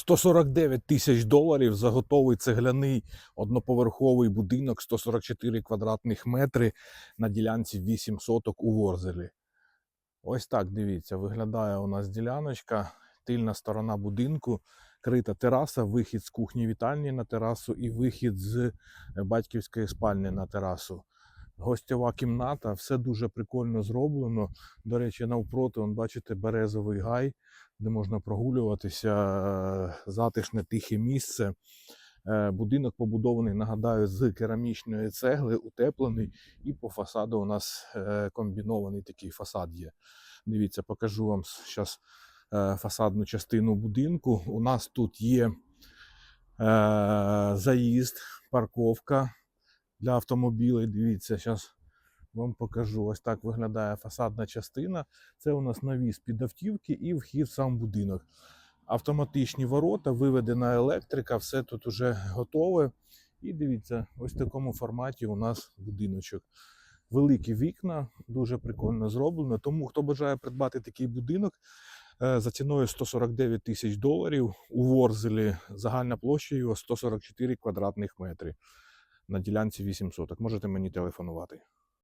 149 тисяч доларів за готовий цегляний одноповерховий будинок 144 квадратних метри на ділянці 8 соток у Ворзелі. Ось так дивіться, виглядає у нас діляночка, тильна сторона будинку, крита тераса, вихід з кухні вітальні на терасу і вихід з е, батьківської спальні на терасу. Гостьова кімната, все дуже прикольно зроблено. До речі, навпроти, он, бачите, березовий гай, де можна прогулюватися, е, затишне тихе місце. Е, Будинок побудований, нагадаю, з керамічної цегли, утеплений, і по фасаду у нас е, комбінований такий фасад є. Дивіться, покажу вам зараз фасадну частину будинку. У нас тут є заїзд, парковка для автомобілів. Дивіться, зараз вам покажу. Ось так виглядає фасадна частина. Це у нас навіс під автівки і вхід в сам будинок. Автоматичні ворота, виведена електрика, все тут уже готове. І дивіться, ось в такому форматі у нас будиночок. Великі вікна, дуже прикольно зроблено. Тому хто бажає придбати такий будинок е, за ціною 149 тисяч доларів у Ворзелі, загальна площа його 144 квадратних метри на ділянці 8 соток. Можете мені телефонувати.